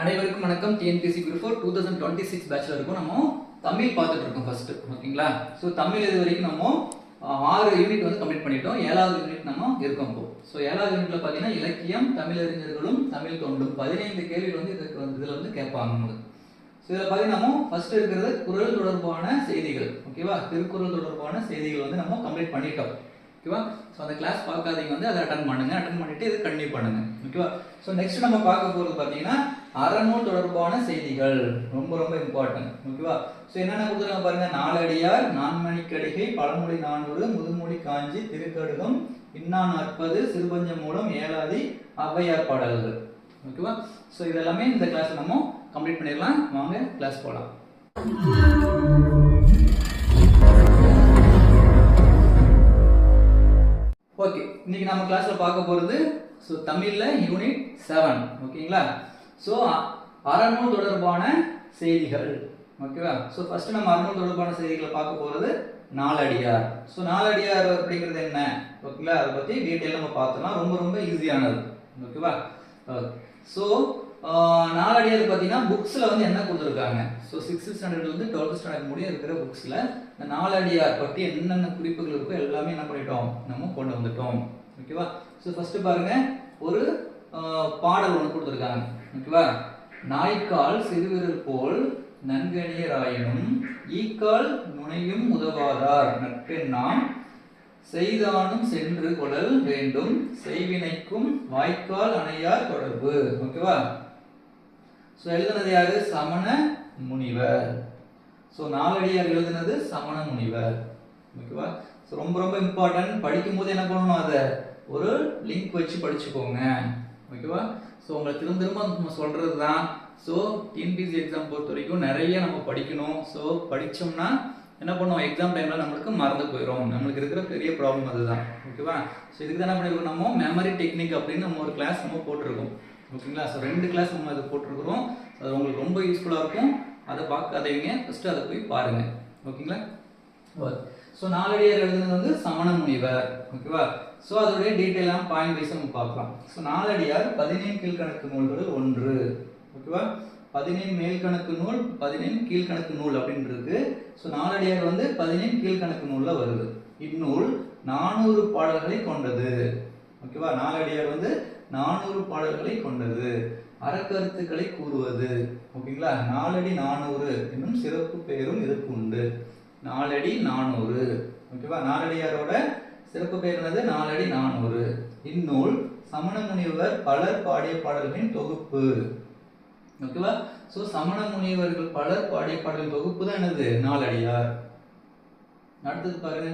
அனைவருக்கும் வணக்கம். TNPSC group four two thousand twenty six பேட்சில் இருக்கும். நம்ம தமிழ் பார்த்துட்டு இருக்கோம் ஃபர்ஸ்ட் ஓகேங்களா? ஸோ தமிழ் இது வரைக்கும் நம்ம ஆறு யூனிட் வந்து கம்ப்ளீட் பண்ணிட்டோம். ஏழாவது யூனிட் நம்ம இருக்கோம் இப்போ. ஸோ ஏழாவது யூனிட்ல பார்த்தீங்கன்னா இலக்கியம் தமிழறிஞர்களும் தமிழ் தொண்டும். பதினைந்து கேள்விகள் வந்து இதுக்கு வந்து இதில் வந்து கேட்பாங்க நமக்கு ஸோ இதில் பார்த்தீங்கன்னா நம்ம ஃபர்ஸ்ட் இருக்கிறது குரல் தொடர்பான செய்திகள். ஓகேவா? திருக்குறள் தொடர்பான செய்திகள் வந்து நம்ம கம்ப்ளீட் பண்ணிட்டோம். ஓகேவா ஸோ அந்த கிளாஸ் பார்க்காதீங்க வந்து அதை அட்டன் பண்ணுங்க. அட்டன் பண்ணிட்டு இது கண்டினியூ பண்ணுங்க. ஓகேவா ஸோ நெக்ஸ்ட் நம்ம பார்க்க போகிறது பார்த்தீங்கன்னா அறநூல் தொடர்பான செய்திகள். ரொம்ப ரொம்ப இம்பார்ட்டன்ட் ஓகேவா ஸோ என்னென்ன கொடுத்துருக்காங்க பாருங்க? நாலடியார் நான்மணிக்கடிகை பழமொழி நானூறு முதுமொழி காஞ்சி திருக்கடுகம் இன்னா நாற்பது சிறுபஞ்சம் மூலம் ஏழாதி ஔவையார் பாடல்கள். ஓகேவா ஸோ இதெல்லாமே இந்த கிளாஸ் நம்ம கம்ப்ளீட் பண்ணிடலாம். வாங்க கிளாஸ் போகலாம் இன்றைக்கி இன்னைக்கு நம்ம கிளாஸ்ல பார்க்க போறது ஸோ தமிழ்ல யூனிட் செவன் ஓகேங்களா ஸோ அறநூல் தொடர்பான செய்திகள் ஓகேவா ஸோ ஃபர்ஸ்ட் நம்ம அறநூல் தொடர்பான செய்திகளை பார்க்க போறது நாலடியார். ஸோ நாலடியார் அப்படிங்கிறது என்ன? ஓகேங்களா? அதை பத்தி டீட்டெயில் நம்ம பார்த்தோம்னா ரொம்ப ரொம்ப ஈஸியானது ஓகேவா ஸோ நாலடியார் பார்த்தீங்கன்னா புக்ஸில் வந்து என்ன கொடுத்துருக்காங்க? ஸோ சிக்ஸ்த் ஸ்டாண்டர்ட்லேருந்து டுவெல்த் ஸ்டாண்டர்ட் முடிய இருக்கிற புக்ஸில் இந்த நாலடியார் பற்றி என்னென்ன குறிப்புகள் இருக்கோ எல்லாமே என்ன பண்ணிட்டோம்? நம்ம கொண்டு வந்துட்டோம். ஓகேவா ஸோ ஃபஸ்ட்டு பாருங்க. ஒரு பாடல் ஒன்று கொடுத்துருக்காங்க. ஓகேவா நாய்க்கால் சிறுவிரல் போல் நன்கணியராயினும் ஈக்கால் நுனையும் உதவாதார் நட்பெண்ணாம் செய்தானும் சென்று கொள்ளல் வேண்டும் செய்வினைக்கும் வாய்க்கால் அணையார் தொடர்பு. ஓகேவா ஸோ எழுதுனது யாரு? சமண முனிவர். ஸோ நாலடியார் எழுதுனது சமண முனிவர். ஓகேவா? ஸோ ரொம்ப ரொம்ப இம்பார்ட்டன்ட் படிக்கும்போது என்ன பண்ணணும் அதை? ஒரு லிங்க் வச்சு படிச்சுக்கோங்க. ஓகேவா? ஸோ உங்களை திரும்ப திரும்ப நம்ம சொல்கிறது தான் ஸோ டிஎன்பிசி எக்ஸாம் பொறுத்த வரைக்கும் நிறைய நம்ம படிக்கணும். ஸோ படித்தோம்னா என்ன பண்ணுவோம்? எக்ஸாம் டைமில் நம்மளுக்கு மறந்து போயிடும் நம்மளுக்கு இருக்கிற பெரிய ப்ராப்ளம் அதுதான். ஓகேவா? ஸோ இதுக்கு தான் என்ன பண்ணியிருக்கோம் நம்ம மெமரி டெக்னிக் அப்படின்னு நம்ம ஒரு கிளாஸ் நம்ம போட்டிருக்கோம். ஓகேங்களா? ஸோ ரெண்டு கிளாஸ் நம்ம அதை போட்டிருக்கிறோம். அது உங்களுக்கு ரொம்ப யூஸ்ஃபுல்லாக இருக்கும். அதை பார்க்காதவங்க ஃபஸ்ட்டு அதை போய் பாருங்கள் ஓகேங்களா? ஸோ நாலடியார் எழுதுனது வந்து சமண முனிவர். ஓகேவா? ஸோ அதோடைய டீட்டெயிலாக பாயிண்ட் வைஸ் நம்ம பார்க்கலாம். ஸோ நாலடியார் பதினேழு கீழ்கணக்கு நூல்களில் ஒன்று. ஓகேவா? பதினேழு மேல்கணக்கு நூல் பதினேழு கீழ்கணக்கு நூல் அப்படின்றது ஸோ நாலடியார் வந்து பதினேழு கீழ்கணக்கு நூலில் வருது. இந்நூல் நானூறு பாடல்களை கொண்டது. ஓகேவா? நாலடியார் வந்து நானூறு பாடல்களை கொண்டது. அறக்கருத்துக்களை கூறுவது. ஓகேங்களா? நாலடி நானூறு என்னும் சிறப்பு பெயரும் இதற்கு உண்டு. நாலடி நானூறு. ஓகேவா? நாலடியாரோட சிறப்பு பெயர் என்னது? நாலடி நானூறு. இந்நூல் சமண முனிவர் பலர் பாடிய பாடல்களின் தொகுப்பு. ஓகேவா? ஸோ சமண முனிவர்கள் பலர் பாடிய பாடல்களின் தொகுப்பு தான் என்னது? நாலடியார். அடுத்தது பாருங்க.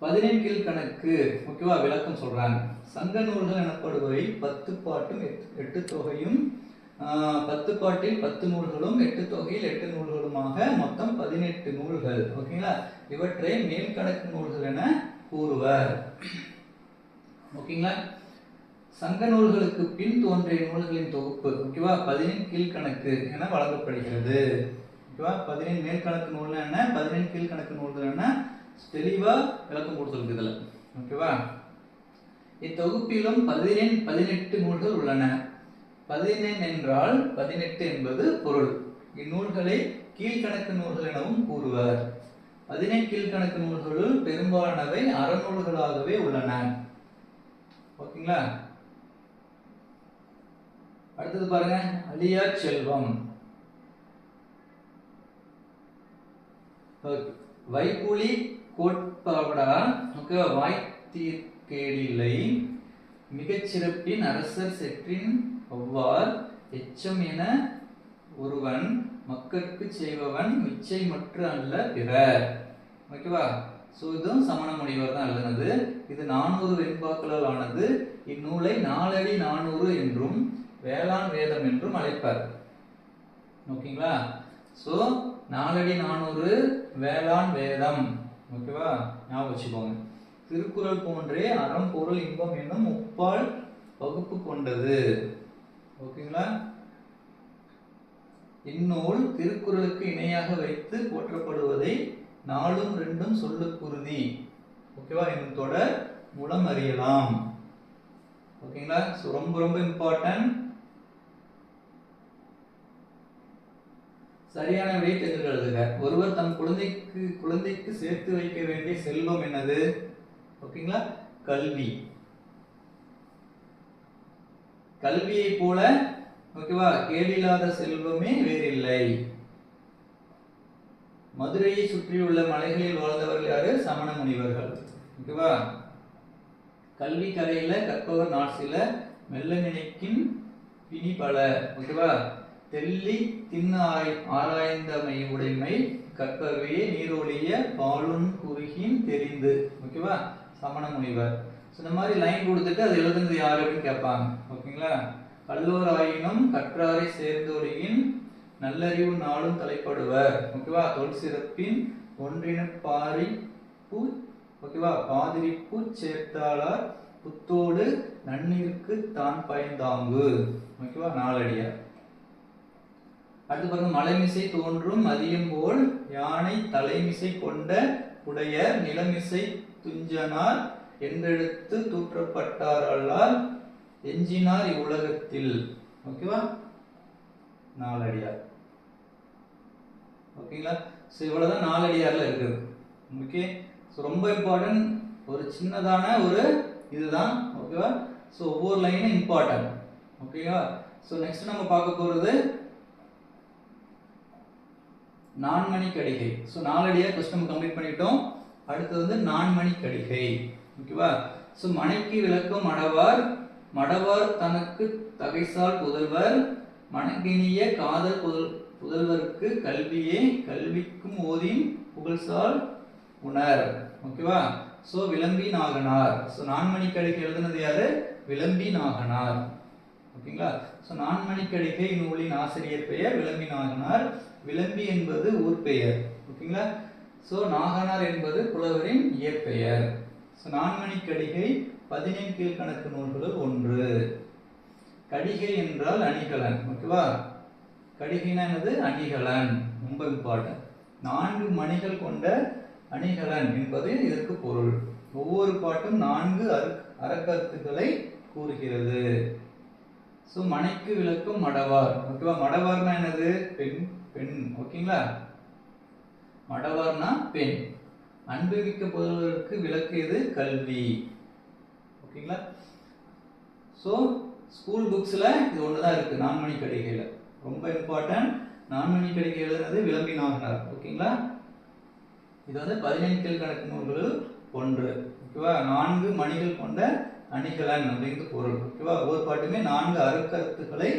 பதினேழு கீழ்கணக்கு ஓகேவா விளக்கம் சொல்கிறாங்க சங்க நூல்கள் எனப்படுபவை பத்து பாட்டும் எட்டு- தொகையும் பத்து பாட்டில் பத்து நூல்களும் எட்டு தொகையில் எட்டு நூல்களுமாக மொத்தம் பதினெட்டு நூல்கள். ஓகேங்களா? இவற்றை மேல்கணக்கு நூல்கள் என கூறுவர். ஓகேங்களா? சங்க நூல்களுக்கு பின் தோன்றிய நூல்களின் தொகுப்பு ஓகேவா? பதினெண் கீழ்கணக்கு என வழங்கப்படுகிறது. ஓகேவா? பதினெண் மேல்கணக்கு நூல்கள் என்ன? பதினெண் கீழ்கணக்கு நூல்கள் என்ன தெளிவா விளக்கம் கொடுத்துருக்கு இதுல. ஓகேவா இத்தொகுப்பிலும் பதினெண் பதினெட்டு நூல்கள் உள்ளன. பதினெண் என்றால் பதினெட்டு என்பது பொருள். இந்நூல்களை கீழ்கணக்கு நூல்கள் எனவும் கூறுவர். பதினெண் கீழ்கணக்கு நூல்களுள் பெரும்பாலானவை அறநூல்களாகவே உள்ளன. ஓகேங்களா அடுத்தது பாருங்க. அழியா செல்வம். வைப்புலி கோட்பாடா? ஓகே வாய்த்தீர்க்கேடில்லை. மிகச்சிறப்பின் அரசர் செற்றின் ஒவ்வார் எச்சம் என ஒருவன் மக்களுக்கு செய்பவன் மிச்சை மற்ற அல்ல பிறர். ஓகேவா? ஸோ இதுவும் சமண முனிவர் தான் எழுதுனது. இது நானூறு வெண்பாக்களால் ஆனது. இந்நூலை நாலடி நானூறு என்றும் வேளாண் வேதம் என்றும் அழைப்பர். ஓகேங்களா ஸோ நாலடி நானூறு வேளாண் வேதம். ஓகேவா? ஞாபகம் வச்சுக்கோங்க. திருக்குறள் போன்றே அறம் பொருள் இன்பம் என்னும் முப்பால் வகுப்பு கொண்டது. ஓகேங்களா? இந்நூல் திருக்குறளுக்கு இணையாக வைத்து போற்றப்படுவதை நாலும் ரெண்டும் சொல்லுக்குருதி ஓகேவா? என்னும் தொடர் மூலம் அறியலாம். ஓகேங்களா? ஸோ ரொம்ப ரொம்ப இம்பார்ட்டன்ட் சரியான விடையை தெரிந்து ஒருவர் தம் குழந்தைக்கு குழந்தைக்கு சேர்த்து வைக்க வேண்டிய செல்வம் என்னது? ஓகேங்களா கல்வி. கல்வியை போல ஓகேவா கேடில்லாத செல்வமே வேறில்லை. மதுரையை சுற்றியுள்ள மலைகளில் வாழ்ந்தவர்கள் யாரு? சமண முனிவர்கள். ஓகேவா கல்வி கரையில கற்பவர் நாள் மெல்ல நினைக்கின் பிணி பல ஓகேவா தெள்ளி தின்னாய் ஆராய்ந்தமை உடைமை கற்பவே நீரொழிய பாலுன் குறுகின் தெரிந்து. ஓகேவா? சமண முனிவர். ஸோ இந்த மாதிரி லைன் கொடுத்துட்டு அது எழுதுனது யாரு அப்படின்னு கேட்பாங்க. ஓகேங்களா? கல்லூராயினும் ஆயினும் கற்றாரை சேர்ந்தொழியின் நல்லறிவு நாளும் தலைப்படுவர். ஓகேவா? தொல் சிறப்பின் ஒன்றின பாரி பூ ஓகேவா? பாதிரி சேர்த்தாளார் புத்தோடு நன்னீருக்கு தான் பயந்தாங்கு. ஓகேவா? நாளடியார் அடுத்து பாருங்க மலைமிசை தோன்றும் மதியம் போல் யானை தலைமிசை கொண்ட உடைய நிலமிசை துஞ்சனார் என்றெடுத்து தூற்றப்பட்டாரல்லால் எஞ்சினார் இவ்வுலகத்தில். ஓகேவா நாலடியார். ஓகேங்களா ஸோ இவ்வளோதான் நாலடியாரில் இருக்குது. ஓகே ஸோ ரொம்ப இம்பார்ட்டன்ட் ஒரு சின்னதான ஒரு இதுதான். ஓகேவா ஸோ ஒவ்வொரு லைனும் இம்பார்ட்டன்ட் ஓகேவா ஸோ நெக்ஸ்ட் நம்ம பார்க்க போகிறது நான்மணி கடிகை ஸோ நாலடியாக கொஸ்டின் கம்ப்ளீட் பண்ணிட்டோம் அடுத்தது வந்து நான்மணி கடிகை ஓகேவா ஸோ மனைக்கு விளக்கும் மடவார் மடவார் தனக்கு தகைசால் புதல்வர் மணக்கினிய காதல் புதல் புதல்வருக்கு கல்வியே கல்விக்கும் ஓதின் புகழ்சால் உணர். ஓகேவா ஸோ விளம்பி நாகனார். ஸோ நான்மணி கடிகை எழுதுனது யாரு? விளம்பி நாகனார். ஓகேங்களா ஸோ நான்மணிக்கடிகை நூலின் ஆசிரியர் பெயர் விளம்பி நாகனார். விளம்பி என்பது ஊர் பெயர். ஓகேங்களா? ஸோ நாகனார் என்பது புலவரின் இயற்பெயர். ஸோ நான்மணிக்கடிகை பதினேழு கீழ்கணக்கு நூல்களுள் ஒன்று. கடிகை என்றால் அணிகலன். ஓகேவா? கடிகைனா என்னது? அணிகலன். ரொம்ப இம்பார்ட்டன்ட் நான்கு மணிகள் கொண்ட அணிகலன் என்பது இதற்கு பொருள். ஒவ்வொரு பாட்டும் நான்கு அரு அறக்கருத்துக்களை கூறுகிறது. ஸோ மனைக்கு விளக்கும் மடவார். ஓகேவா? மடவார்னா என்னது? பெண் பெண். ஓகேங்களா? மடவார்னா பெண். அன்புமிக்க புதல்வருக்கு விளக்கியது கல்வி. ஓகேங்களா? ஸோ ஸ்கூல் புக்ஸில் இது ஒன்று தான் இருக்குது நான்மணி கடிகையில். ரொம்ப இம்பார்ட்டன்ட் நான்மணி கடிகை எழுதுனது விளம்பி நாகனார். ஓகேங்களா? இது வந்து பதினைந்து கணக்கு நூல்கள் ஒன்று. ஓகேவா? நான்கு மணிகள் கொண்ட அணிகலன் அப்படிங்கிறது பொருள். ஓகேவா? ஒவ்வொரு பாட்டுமே நான்கு அருக்கருத்துக்களை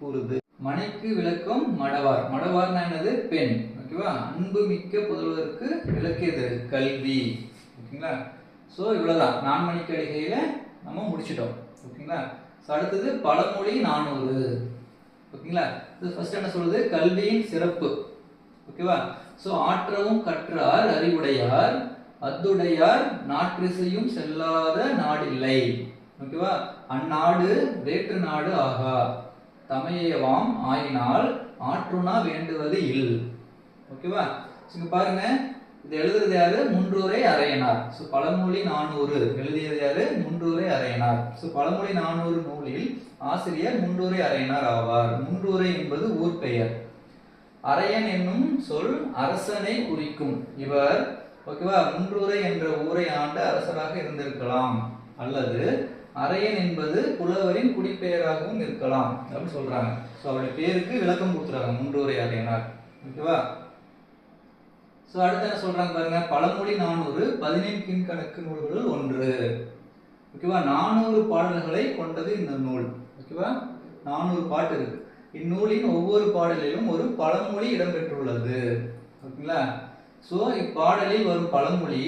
கூறுது. மனைக்கு விளக்கம் மடவார். மடவார்னா என்னது? பெண். ஓகேவா அன்பு மிக்க புதல்வருக்கு விளக்கியது கல்வி. ஓகேங்களா ஸோ இவ்வளோதான் நான் மணிக்கு அடிகையில் நம்ம முடிச்சிட்டோம். ஓகேங்களா ஸோ அடுத்தது பழமொழி நானூறு. ஓகேங்களா இது ஃபர்ஸ்ட் என்ன சொல்றது கல்வியின் சிறப்பு. ஓகேவா ஸோ ஆற்றவும் கற்றார் அறிவுடையார். அத்துடையார் நாற்றிசையும் செல்லாத நாடில்லை. ஓகேவா அந்நாடு வேற்று நாடு ஆகா. தமையவாம் ஆயினால் ஆற்றுணா வேண்டுவது இல். ஓகேவா இங்க பாருங்க. இது எழுதுறது யாரு? முன்றூரை அரையனார் ஸோ பழமொழி நானூறு. எழுதியது யாரு? முன்றூரை அரையனார் ஸோ பழமொழி நானூறு நூலில் ஆசிரியர் முன்றூரை அரையனார் ஆவார். முன்றூரை என்பது ஊர் பெயர். அரையன் என்னும் சொல் அரசனை குறிக்கும். இவர் ஓகேவா முன்றூரை என்ற ஊரை ஆண்ட அரசராக இருந்திருக்கலாம். அல்லது அரையன் என்பது புலவரின் குடிப்பெயராகவும் இருக்கலாம் அப்படின்னு சொல்றாங்க. ஸோ அவருடைய பேருக்கு விளக்கம் கொடுத்துறாங்க முன்றூரை அரையனார். ஓகேவா? ஸோ அடுத்து என்ன சொல்றாங்க பாருங்க பழமொழி நானூறு பதினேழு கீழ்கணக்கு நூல்களில் ஒன்று. ஓகேவா? நானூறு பாடல்களை கொண்டது இந்த நூல். ஓகேவா? நானூறு பாட்டு இருக்கு. இந்நூலின் ஒவ்வொரு பாடலிலும் ஒரு பழமொழி இடம்பெற்றுள்ளது. ஓகேங்களா? ஸோ இப்பாடலில் வரும் பழமொழி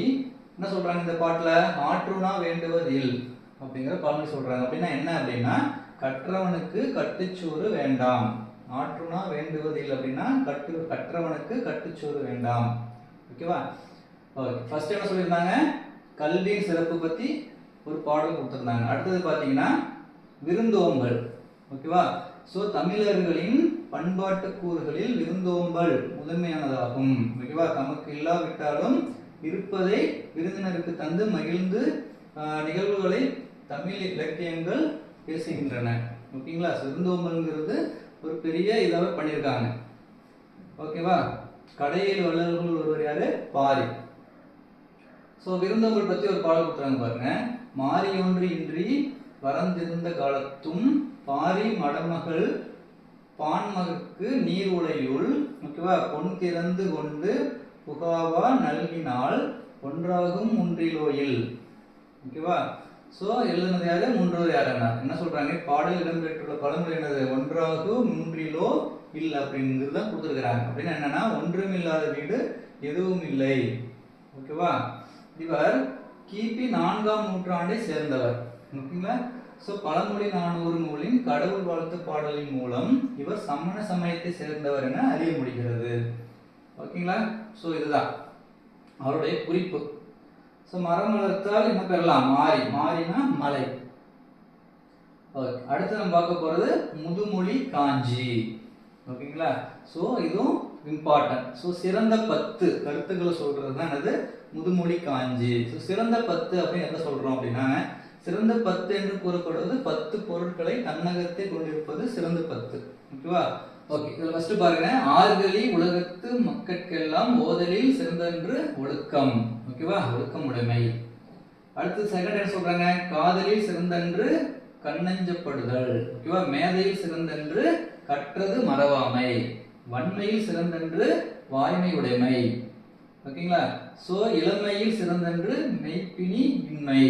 என்ன சொல்றாங்க இந்த பாட்டில்? ஆற்றுனா வேண்டுவதில். அப்படிங்கிற பழமொழி சொல்கிறாங்க அப்படின்னா என்ன அப்படின்னா கற்றவனுக்கு கட்டுச்சோறு வேண்டாம். ஆற்றுனா வேண்டுவதில் அப்படின்னா கட்டு கற்றவனுக்கு கட்டுச்சோறு வேண்டாம். ஓகேவா ஓகே ஃபர்ஸ்ட் என்ன சொல்லியிருந்தாங்க? கல்வியின் சிறப்பு பற்றி ஒரு பாடல் கொடுத்துருந்தாங்க. அடுத்தது பார்த்தீங்கன்னா விருந்தோம்பல். ஓகேவா ஸோ தமிழர்களின் பண்பாட்டு கூறுகளில் விருந்தோம்பல் முதன்மையானதாகும். ஓகேவா தமக்கு இல்லாவிட்டாலும் இருப்பதை விருந்தினருக்கு தந்து மகிழ்ந்து நிகழ்வுகளை தமிழ் இலக்கியங்கள் பேசுகின்றன. ஓகேங்களா? ஸோ ஒரு பெரிய இதாகவே பண்ணியிருக்காங்க. ஓகேவா? கடையில் வல்லவர்கள் ஒருவர் யாரு? பாரி. ஸோ விருந்தோம்பல் பற்றி ஒரு பாடல் கொடுத்துறாங்க பாருங்க. மாறியொன்று இன்றி வரந்திருந்த காலத்தும் பாரி மடமகள் பான்மகற்கு நீர் உலையுள் ஓகேவா? பொன் திறந்து கொண்டு புகாவா நல்கினால் ஒன்றாகும் ஒன்றிலோயில் ஓகேவா? ஸோ எழுதுனது யாரு மூன்றாவது யாருன்னா என்ன சொல்றாங்க? பாடல் இடம்பெற்றுள்ள பழமொழி என்னது? ஒன்றாகும் மூன்றிலோ இல்லை அப்படிங்கிறது தான் கொடுத்துருக்குறாங்க. அப்படின்னு என்னன்னா ஒன்றும் இல்லாத வீடு எதுவும் இல்லை. ஓகேவா? இவர் கிபி நான்காம் நூற்றாண்டை சேர்ந்தவர். ஓகேங்களா? ஸோ பழமொழி நானூறு நூலின் கடவுள் வாழ்த்து பாடலின் மூலம் இவர் சமண சமயத்தை சேர்ந்தவர் என அறிய முடிகிறது. ஓகேங்களா? ஸோ இதுதான். அவருடைய குறிப்பு. ஸோ மரம் வளர்த்தால் என்ன பெறலாம்? மாறி. மாறினா மலை. ஓகே அடுத்து நம்ம பார்க்க போகிறது முதுமொழி காஞ்சி. ஓகேங்களா? ஸோ இதுவும் இம்பார்ட்டன்ட் ஸோ சிறந்த பத்து கருத்துக்களை சொல்றது தான் என்னது? முதுமொழி காஞ்சி. ஸோ சிறந்த பத்து அப்படின்னு எதை சொல்றோம் அப்படின்னா சிறந்த பத்து என்று கூறப்படுவது பத்து பொருட்களை தன்னகத்தை கொண்டிருப்பது சிறந்த பத்து. ஓகேவா? ஓகே இதில் ஃபர்ஸ்ட் பாருங்க. ஆறுகளி உலகத்து மக்கட்கெல்லாம் ஓதலில் சிறந்தென்று ஒழுக்கம். ஓகேவா ஒழுக்கம் உடைமை அடுத்து செகண்ட் என்ன சொல்றாங்க? காதலில் சிறந்தன்று கண்ணஞ்சப்படுதல். ஓகேவா மேதையில் சிறந்தன்று கற்றது மறவாமை. வன்மையில் சிறந்தன்று வாய்மை உடைமை ஓகேங்களா? சோ இளமையில் சிறந்தன்று மெய்ப்பினி இன்மை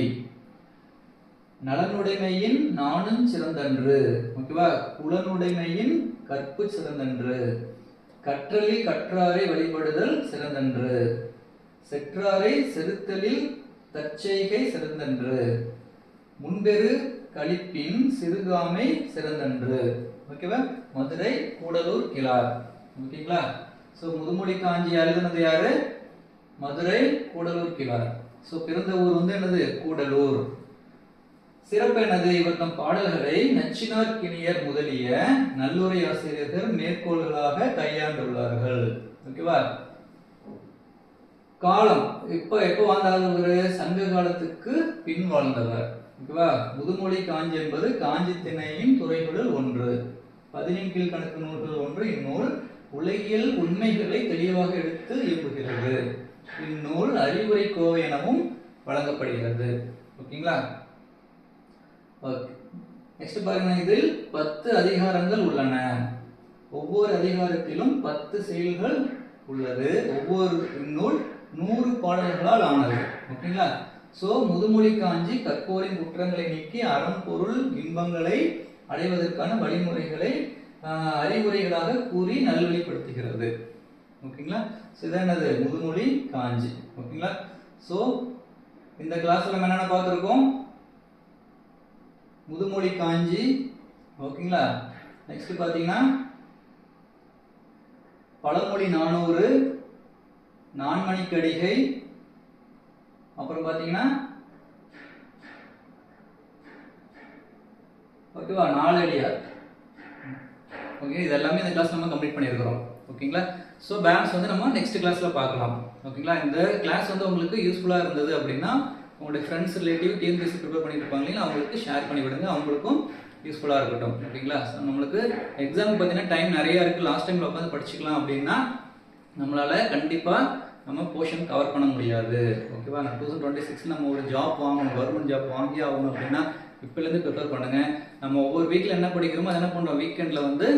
நலனுடைமையின் நானும் சிறந்தன்று. ஓகேவா? குலனுடைமையின் கற்பு சிறந்தன்று. கற்றலில் கற்றாரை வழிபடுதல் சிறந்தன்று. செற்றாரை செருத்தலில் தற்செய்கை சிறந்தன்று. முன்பெரு கழிப்பின் சிறுகாமை சிறந்தன்று. ஓகேவா மதுரை கூடலூர் கிளார் ஓகேங்களா? ஸோ முதுமொழி காஞ்சி எழுதுனது யாரு? மதுரை கூடலூர் கிளார் ஸோ பிறந்த ஊர் வந்து என்னது? கூடலூர். சிறப்பு என்னது? இவர் தம் பாடல்களை நச்சினார் கிணியர் முதலிய நல்லுரை ஆசிரியர்கள் மேற்கோள்களாக கையாண்டுள்ளார்கள். ஓகேவா காலம். இப்ப எப்போ வாழ்ந்தார் சங்க காலத்துக்கு பின் வாழ்ந்தவர். ஓகேவா? முதுமொழி காஞ்சி என்பது காஞ்சி திணையின் துறைகளில் ஒன்று பதினெண்கீழ் கணக்கு நூல்கள் ஒன்று. இந்நூல் உலகியல் உண்மைகளை தெளிவாக எடுத்து இயம்புகிறது இந்நூல் அறிவுரை கோவை எனவும் வழங்கப்படுகிறது. ஓகேங்களா? ஓகே. நெக்ஸ்ட் பாருங்க. இதில் பத்து அதிகாரங்கள் உள்ளன. ஒவ்வொரு அதிகாரத்திலும் பத்து செயல்கள் உள்ளது. ஒவ்வொரு நூல் நூறு பாடல்களால் ஆனது. ஓகேங்களா? ஸோ முதுமொழி காஞ்சி கற்போரின் குற்றங்களை நீக்கி அறம் பொருள் இன்பங்களை அடைவதற்கான வழிமுறைகளை அறிவுரைகளாக கூறி நல்வழிப்படுத்துகிறது. ஓகேங்களா? ஸோ முதுமொழி காஞ்சி. ஓகேங்களா? ஸோ இந்த கிளாஸ்ல நம்ம என்னென்ன பார்த்துருக்கோம்? முதுமொழி காஞ்சி. ஓகேங்களா? நெக்ஸ்ட் பார்த்தீங்கன்னா பழமொழி நானூறு நான்மணிக்கடிகை அப்புறம் பார்த்தீங்கன்னா ஓகேவா? நாலடியார் ஓகே இது எல்லாமே இந்த கிளாஸ் நம்ம கம்ப்ளீட் பண்ணியிருக்கிறோம். ஓகேங்களா? ஸோ பேலன்ஸ் வந்து நம்ம நெக்ஸ்ட் கிளாஸில் பார்க்கலாம். ஓகேங்களா? இந்த கிளாஸ் வந்து உங்களுக்கு யூஸ்ஃபுல்லாக இருந்தது அப்படின்னா உங்களுடைய ஃப்ரெண்ட்ஸ் ரிலேட்டிவ் டிஎன்பிஎஸ்சி ப்ரிப்பேர் பண்ணிட்டு இருப்பாங்க அவங்களுக்கு ஷேர் பண்ணி விடுங்க. அவங்களுக்கும் யூஸ்ஃபுல்லாக இருக்கட்டும். ஓகேங்களா? ஸோ நம்மளுக்கு எக்ஸாம் பார்த்தீங்கன்னா டைம் நிறையா இருக்குது லாஸ்ட் டைமில் உட்காந்து படிச்சுக்கலாம் அப்படின்னா நம்மளால கண்டிப்பாக நம்ம போர்ஷன் கவர் பண்ண முடியாது. ஓகேவா நான் டூ தௌசண்ட் டுவெண்ட்டி சிக்ஸ் நம்ம ஒரு ஜாப் வாங்கணும் கவர்மெண்ட் ஜாப் வாங்கி ஆகணும் அப்படின்னா இப்போலேருந்து ப்ரிப்பேர் பண்ணுங்க. நம்ம ஒவ்வொரு வீக்கில் என்ன படிக்கிறோமோ அதை என்ன பண்ணுறோம் வீக்கெண்டில் வந்து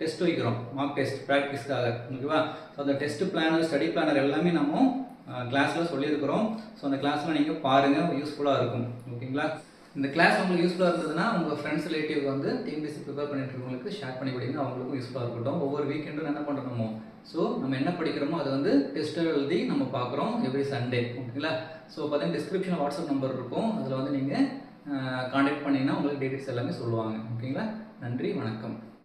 டெஸ்ட் வைக்கிறோம். மார்க் டெஸ்ட் ப்ராக்டிஸ்க்காக ஓகேவா ஸோ அந்த டெஸ்ட் பிளானர் ஸ்டடி பிளானர் எல்லாமே நம்ம கிளாஸில் சொல்லியிருக்கிறோம். ஸோ அந்த கிளாஸில் நீங்கள் பாருங்கள் யூஸ்ஃபுல்லாக இருக்கும். ஓகேங்களா இந்த கிளாஸ் உங்களுக்கு யூஸ்ஃபுல்லாக இருந்ததுன்னா உங்கள் ஃப்ரெண்ட்ஸ் ரிலேட்டிவ் வந்து டிஎன்பிஎஸ்சி ப்ரிப்பேர் பண்ணிட்டு இருக்கவங்களுக்கு ஷேர் பண்ணி கொடுங்க. அவங்களுக்கும் யூஸ்ஃபுல்லாக இருக்கட்டும். ஒவ்வொரு வீக்கெண்டும் என்ன பண்ணுறோமோ ஸோ நம்ம என்ன படிக்கிறோமோ அது வந்து டெஸ்ட் எழுதி நம்ம பார்க்குறோம் எவ்ரி சண்டே ஓகேங்களா ஸோ பார்த்தீங்கன்னா டிஸ்கிரிப்ஷனில் வாட்ஸ்அப் நம்பர் இருக்கும். அதில் வந்து நீங்கள் காண்டாக்ட் பண்ணிங்கன்னா உங்களுக்கு டீட்டெயில்ஸ் எல்லாமே சொல்லுவாங்க ஓகேங்களா நன்றி வணக்கம்.